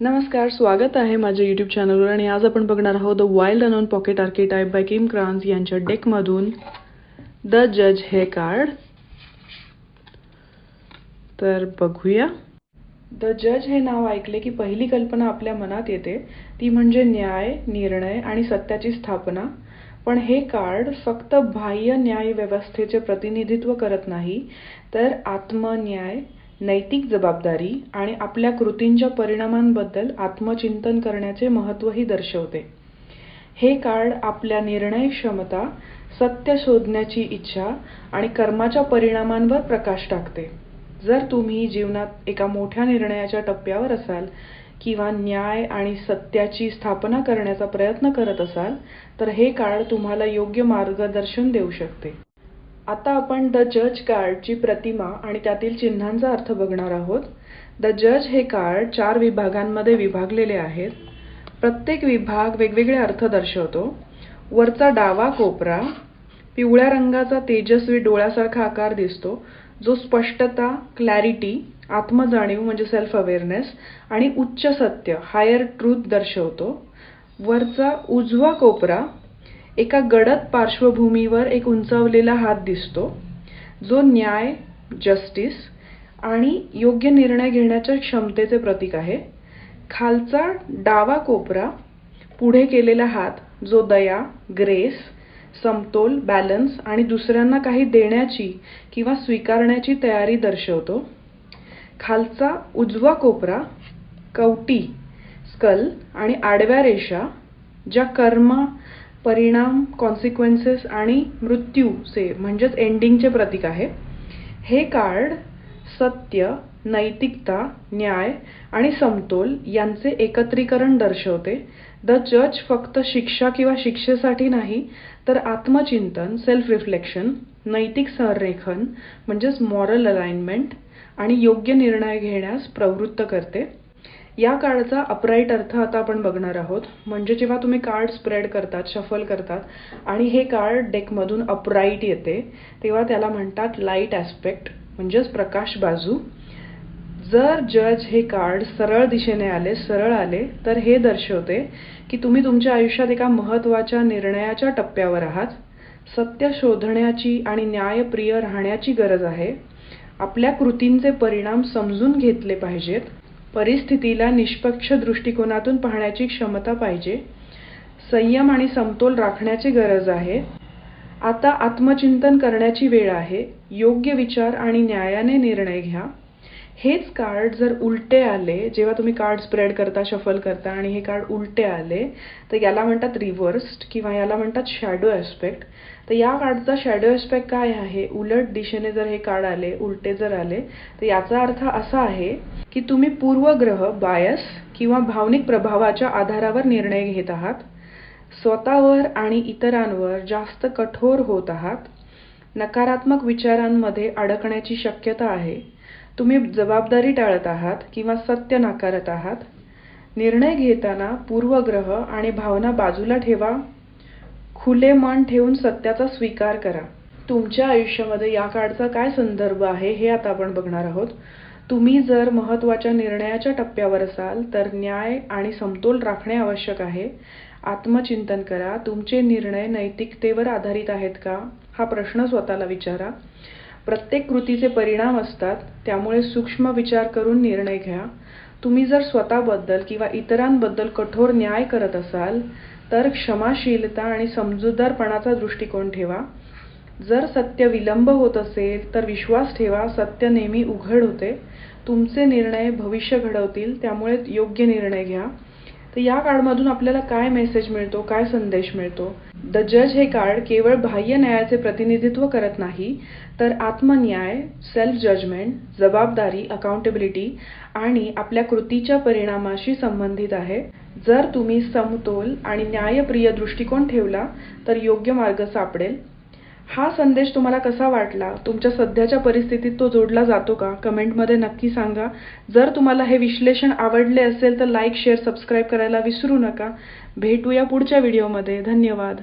नमस्कार स्वागत आहे माझ्या यूट्यूब चॅनलवर आणि आज आपण बघणार आहोत the wild unknown pocket archetype by Kim Krans यांच्या डेकमधून. द जज हे कार्ड तर बघूया. द जज हे नाव ऐकले की पहिली कल्पना आपल्या मनात येते. ती म्हणजे न्याय निर्णय आणि सत्याची स्थापना. पण हे कार्ड फक्त बाह्य न्याय व्यवस्थेचे प्रतिनिधित्व करत नाही तर आत्मन्याय नैतिक जबाबदारी आणि आपल्या कृतींच्या परिणामांबद्दल आत्मचिंतन करण्याचे महत्त्वही दर्शवते. हे कार्ड आपल्या निर्णय क्षमता सत्य शोधण्याची इच्छा आणि कर्माच्या परिणामांवर प्रकाश टाकते. जर तुम्ही जीवनात एका मोठ्या निर्णयाच्या टप्प्यावर असाल किंवा न्याय आणि सत्याची स्थापना करण्याचा प्रयत्न करत असाल तर हे कार्ड तुम्हाला योग्य मार्गदर्शन देऊ शकते. आता आपण द जज कार्डची प्रतिमा आणि त्यातील चिन्हांचा अर्थ बघणार आहोत. द जज हे कार्ड चार विभागांमध्ये विभागलेले आहेत. प्रत्येक विभाग वेगवेगळे अर्थ दर्शवतो. वरचा डावा कोपरा पिवळ्या रंगाचा तेजस्वी डोळ्यासारखा आकार दिसतो जो स्पष्टता क्लॅरिटी आत्मजाणीव म्हणजे सेल्फ अवेअरनेस आणि उच्च सत्य हायर ट्रूथ दर्शवतो. वरचा उजवा कोपरा एका गडद पार्श्वभूमीवर एक उंचावलेला हात दिसतो. जो न्याय जस्टिस आणि योग्य निर्णय घेण्याच्या क्षमतेचे प्रतीक आहे. खालचा डावा कोपरा पुढे केलेला हात जो दया ग्रेस समतोल बॅलन्स आणि दुसऱ्यांना काही देण्याची किंवा स्वीकारण्याची तयारी दर्शवतो. खालचा उजवा कोपरा कवटी स्कल आणि आडव्या रेषा ज्या कर्म परिणाम कॉन्सिक्वेन्सेस आणि मृत्यूचे म्हणजेच एंडिंगचे प्रतीक आहे. हे कार्ड सत्य नैतिकता न्याय आणि समतोल यांचे एकत्रीकरण दर्शवते. द जज फक्त शिक्षा किंवा शिक्षेसाठी नाही तर आत्मचिंतन सेल्फ रिफ्लेक्शन नैतिक संरेखन म्हणजेच मॉरल अलाइनमेंट आणि योग्य निर्णय घेण्यास प्रवृत्त करते. या कार्डचा अपराईट अर्थ आता आपण बघणार आहोत. म्हणजे जेव्हा तुम्ही कार्ड स्प्रेड करतात शफल करतात आणि हे कार्ड डेकमधून अपराईट येते तेव्हा त्याला म्हणतात लाइट ॲस्पेक्ट म्हणजेच प्रकाश बाजू. जर जज हे कार्ड सरळ दिशेने आले सरळ आले तर हे दर्शवते की तुम्ही तुमच्या आयुष्यात एका महत्त्वाच्या निर्णयाच्या टप्प्यावर आहात. सत्य शोधण्याची आणि न्यायप्रिय राहण्याची गरज आहे. आपल्या कृतींचे परिणाम समजून घेतले पाहिजेत. परिस्थितीला निष्पक्ष दृष्टिकोनातून पाहण्याची क्षमता पाहिजे. संयम आणि समतोल राखण्याची गरज आहे. आता आत्मचिंतन करण्याची वेळ आहे. योग्य विचार आणि न्यायाने निर्णय घ्या. हेच कार्ड जर उलटे आले जेव्हा तुम्ही कार्ड स्प्रेड करता शफल करता आणि हे कार्ड उलटे आले तर याला म्हणतात रिव्हर्स्ड किंवा याला म्हणतात शॅडो ॲस्पेक्ट तर या कार्डचा शॅडो ॲस्पेक्ट काय आहे? उलट दिशेने जर हे कार्ड आले उलटे जर आले तर याचा अर्थ असा आहे की तुम्ही पूर्वग्रह बायस किंवा भावनिक प्रभावाच्या आधारावर निर्णय घेत आहात स्वतःवर आणि इतरांवर जास्त कठोर होत आहात नकारात्मक विचारांमध्ये अडकण्याची शक्यता आहे. तुम्ही जबाबदारी टाळत आहात किंवा सत्य नाकारत आहात? निर्णय घेताना पूर्वग्रह आणि भावना बाजूला ठेवा. खुले मन ठेवून सत्याचा स्वीकार करा. तुमच्या आयुष्यामध्ये या काळचा काय संदर्भ आहे हे आता आपण बघणार आहोत. तुम्ही जर महत्त्वाच्या निर्णयाच्या टप्प्यावर असाल तर न्याय आणि समतोल राखणे आवश्यक आहे. आत्मचिंतन करा. तुमचे निर्णय नैतिकतेवर आधारित आहेत का? हा प्रश्न स्वतःला विचारा. प्रत्येक कृतीचे परिणाम असतात त्यामुळे सूक्ष्म विचार करून निर्णय घ्या. तुम्ही जर स्वतःबद्दल किंवा इतरांबद्दल कठोर न्याय करत असाल तर क्षमाशीलता आणि समजूतदारपणाचा दृष्टिकोन ठेवा. जर सत्य विलंब होत असेल तर विश्वास ठेवा सत्य नेहमी उघड होते. तुमचे निर्णय भविष्य घडवतील त्यामुळे योग्य निर्णय घ्या. तर या कार्डमधून आपल्याला काय मेसेज मिळतो काय संदेश मिळतो? द जज हे कार्ड केवळ बाह्य न्यायाचे प्रतिनिधित्व करत नाही तर आत्मन्याय सेल्फ जजमेंट जबाबदारी अकाउंटेबिलिटी आणि आपल्या कृतीच्या परिणामाशी संबंधित आहे. जर तुम्ही समतोल आणि न्यायप्रिय दृष्टिकोन ठेवला तर योग्य मार्ग सापडेल. हा संदेश तुम्हाला कसा वाटला? तुमच्या सध्याच्या परिस्थितीत तो जोडला जातो का? कमेंटमध्ये नक्की सांगा. जर तुम्हाला हे विश्लेषण आवडले असेल तर लाईक शेअर सबस्क्राईब करायला विसरू नका. भेटूया पुढच्या व्हिडिओमध्ये. धन्यवाद.